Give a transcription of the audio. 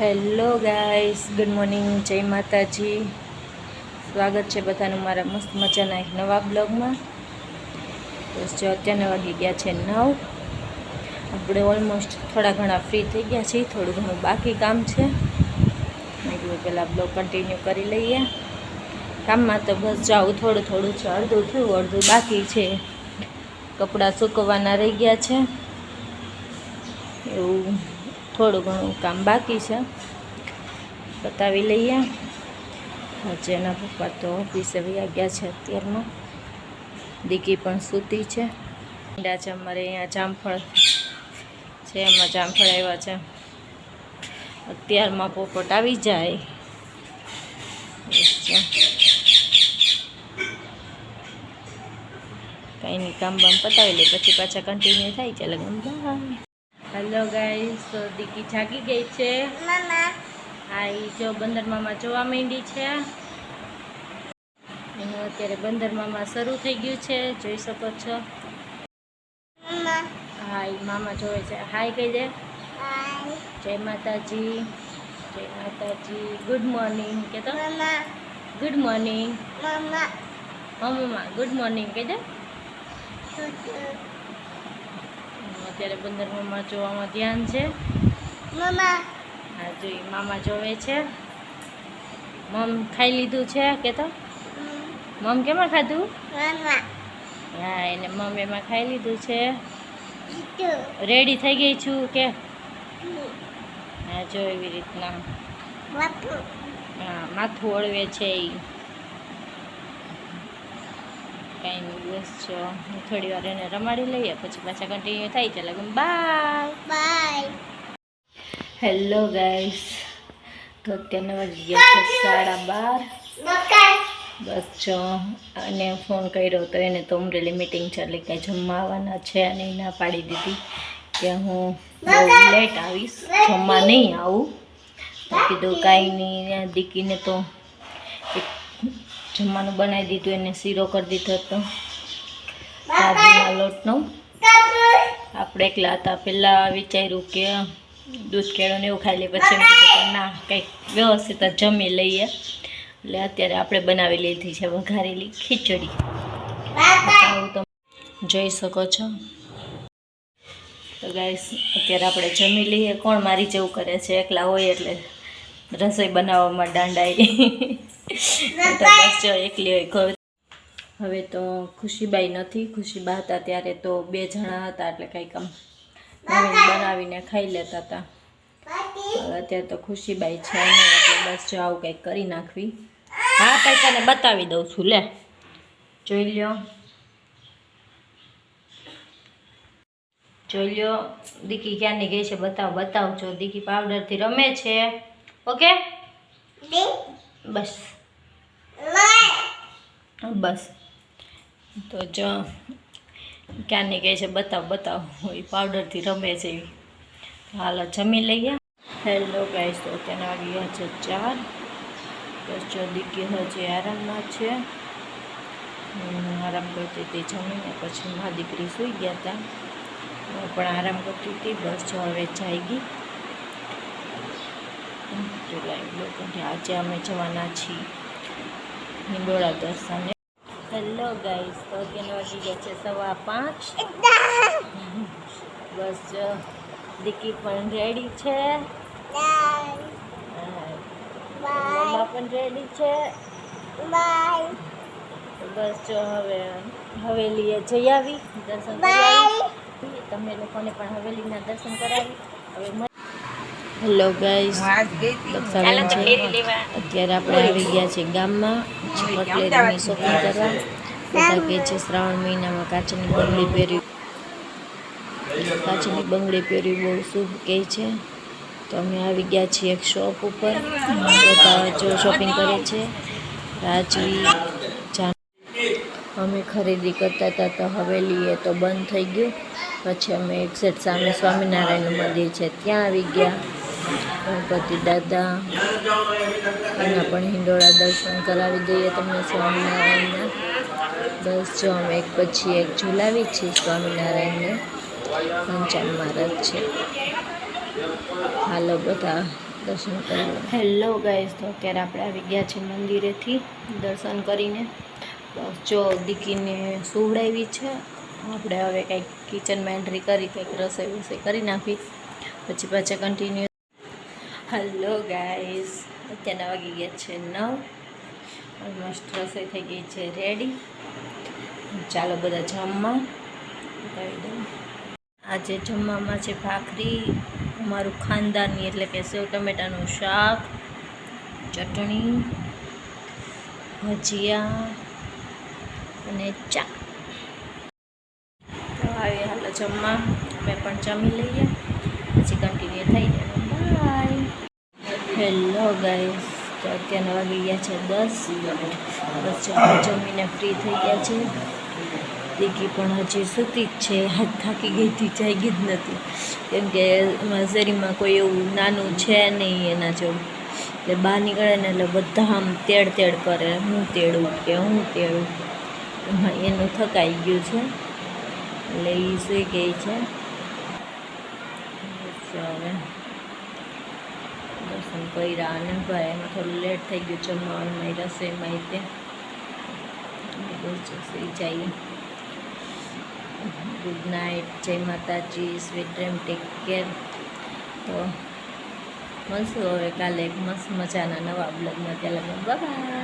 Hello guys good morning જય માતાજી સ્વાગત છે બધાનું મારા મસ્ત મજાના એક નવા બ્લોગમાં. બસ જો અત્યારના વાગી ગયા છે નવ. આપણે ઓલમોસ્ટ થોડા ઘણા ફ્રી થઈ ગયા છીએ. થોડું ઘણું બાકી કામ છે. મેં પહેલાં બ્લોગ કન્ટિન્યુ કરી લઈએ. કામમાં તો બસ જાઉં થોડું થોડું છે. અડધું થયું, અડધું બાકી છે. કપડાં સૂકવવાના રહી ગયા છે. એવું. થોડું ઘણું કામ બાકી છે. બતાવી લઈએ. એના પપ્પા તો ઓફિસે વ્યાગ્યા ગયા છે અત્યારમાં. દીકી પણ સૂતી છે. ઈંડા છે અમારે અહીંયા જામફળ છે, એમાં જામફળ આવ્યા છે. અત્યારમાં પોપટ આવી જાય. કંઈ નહીં, કામ બામ પતાવી લે, પછી પાછા કન્ટિન્યુ થાય ચાલે બાય. હેલો ગાઈસ તો દીકી જાગી ગઈ છે. હા એ જો બંદર મામા જોવા માંડી છે. એનું અત્યારે બંદર મામા શરૂ થઈ ગયું છે. જોઈ શકો છો. હા એ મામા જોવે છે. હાય કહી દે. જય માતાજી. જય માતાજી. ગુડ મોર્નિંગ કે તો ગુડ મોર્નિંગ મમ્મા ગુડ મોર્નિંગ કહી દે. અત્યારે બંદર મામા જોવામાં ધ્યાન છે. હા જોઈ મામા જોવે છે. મમ ખાઈ લીધું છે કે તો મમ કેમાં ખાધું? હા એને મમ એમાં ખાઈ લીધું છે. રેડી થઈ ગઈ છું કે? હા જો એવી રીતના. હા માથું ઓળવે છે એ કાંઈ નહીં બસ જો હું થોડી વાર એને રમાડી લઈએ પછી પાછા કન્ટિન્યુ થાય ચાલે બાય હેલો ગાઈસ તો અત્યારના વાગી ગયા છે સાડા બાર. બસ જો અને ફોન કર્યો તો એને તો અમરેલી મિટિંગ છે એટલે કાંઈ જમવા આવવાના છે અને એ ના પાડી દીધી કે હું બહુ લેટ આવીશ જમવા નહીં આવું. કીધું કાંઈ નહીં દીકીને તો એક જમવાનું બનાવી દીધું એને શીરો કરી દીધો હતો. લોટનો. આપણે એકલા હતા પહેલાં વિચાર્યું કે દૂધ કેળું ને એવું ખાઈ લઈએ પછી એમ ના કંઈક વ્યવસ્થિત જમી લઈએ. એટલે અત્યારે આપણે બનાવી લીધી છે વઘારેલી ખીચડી. તમે જોઈ શકો છો. તો ગાઈસ અત્યારે આપણે જમી લઈએ. કોણ મારી જેવું કરે છે? એકલા હોય એટલે રસોઈ બનાવવામાં દાંડાઈ બસ જો એકલી હોય ઘર. હવે તો ખુશીબાઈ નથી. ખુશીબા હતા ત્યારે તો બે જણા હતા એટલે કંઈક આમ નવીન બનાવીને ખાઈ લેતા હતા. અત્યારે તો ખુશીબાઈ છે એટલે બસ જો આવું કંઈક કરી નાખવી. હા કંઈ તને બતાવી દઉં છું લે. જોઈ લ્યો. જોઈ લ્યો. દીકી ક્યાંની ગઈ છે બતાવ બતાવજો. દીકી પાવડરથી રમે છે. ઓકે? બસ. બસ. તો જો ક્યાંની કહે છે, બતાવ બતાવ. એ પાવડરથી રમે છે હાલો, જમી લઈએ. હેલો ગાઈસ તો તેને વાગી ગયા છે ચાર. બસ જો, દીકરી હજી આરામમાં છે. આરામ કરતી હતી જમીને, પછી મા દીકરી સૂઈ ગયા હતા હું પણ આરામ કરતી હતી, બસ જો હવે જાય તો લાઈવ લોકો આજે અમે જવાના છીએ. હિંડોળા દર્શને હેલો ગાઈસ તો અત્યારના વાગી ગયા છે સવા પાંચ. બસ જો દીકી પણ રેડી છે. મમ્મા પણ રેડી છે. બસ જો હવે હવેલીએ જઈ આવી દર્શન કરી તમે લોકોને પણ હવેલીના દર્શન કરાવી. હવે હેલો ગાઈસ દક્ષાબેન છે. અત્યારે આપણે આવી ગયા છે ગામમાં કટલેરીની શોપિંગ કરવા. બધા કહે છે શ્રાવણ મહિનામાં કાચની બંગડી પહેરી કાચની બંગડી પહેરવી બહુ શુભ કહે છે. તો અમે આવી ગયા છીએ એક શોપ ઉપર. બધા જો શોપિંગ કરે છે. રાજવી જાન અમે ખરીદી કરતા હતા તો હવેલીએ તો બંધ થઈ ગયું. પછી અમે એક્ઝેટ સામે સ્વામિનારાયણનું મંદિર છે ત્યાં આવી ગયા. ગણપતિ દાદા. એના પણ હિંડોળા દર્શન કરાવી દઈએ તમને સ્વામિનારાયણના. બસ જો અમે એક પછી એક ઝુલાવી છીએ સ્વામિનારાયણને. પંચાંગ મહારાજ છે. હાલો બધા દર્શન કરવા. હેલો ગાઈસ તો અત્યારે આપણે આવી ગયા છે મંદિરેથી દર્શન કરીને. બસ જો દીકીને સુવડાવી છે. આપણે હવે કંઈક કિચનમાં એન્ટ્રી કરી, કંઈક રસોઈ વસોઈ કરી નાખી. પછી પાછા કન્ટિન્યુ હલો ગાઈસ અત્યારના વાગી ગયા છે નવ. ઓલમોસ્ટ રસોઈ થઈ ગઈ છે રેડી ચાલો બધા જમવા. આજે જમવામાં છે ભાખરી, અમારું ખાનદાની એટલે કે સેવ ટમેટાનું શાક, ચટણી, ભજીયા અને ચા. તો આવી હાલો જમવા. અમે પણ જમી લઈએ. પછી કન્ટિન્યુ થઈ જાય. બાય હેલો ગાઈસ તો અત્યારના વાગી ગયા છે દસ. બસ જમીને ફ્રી થઈ ગયા છે. દીકી પણ હજી સૂતી જ છે, હાથ થાકી ગઈ હતી જાગી જ નથી. કેમ કે શરીરમાં કોઈ એવું નાનું છે નહીં એના જેવું. એટલે બહાર નીકળે ને એટલે બધા આમ તેડ તેડ કરે, હું તેડું કે હું તેડું. એમાં એનું થકાઈ ગયું છે. એટલે એ સૂઈ ગઈ છે. હવે. દર્શન કર્યા અને ભાઈ, એમાં થોડું લેટ થઈ ગયું જમવામાં રસોઈમાં તે બસ સુઈ જઈએ. ગુડ નાઇટ જય માતાજી સ્વીટ ડ્રીમ ટેક કેર તો મળશું હવે કાલે. એક મસ્ત મજાના નવા બ્લોગમાં ત્યાં લગ્ન બાય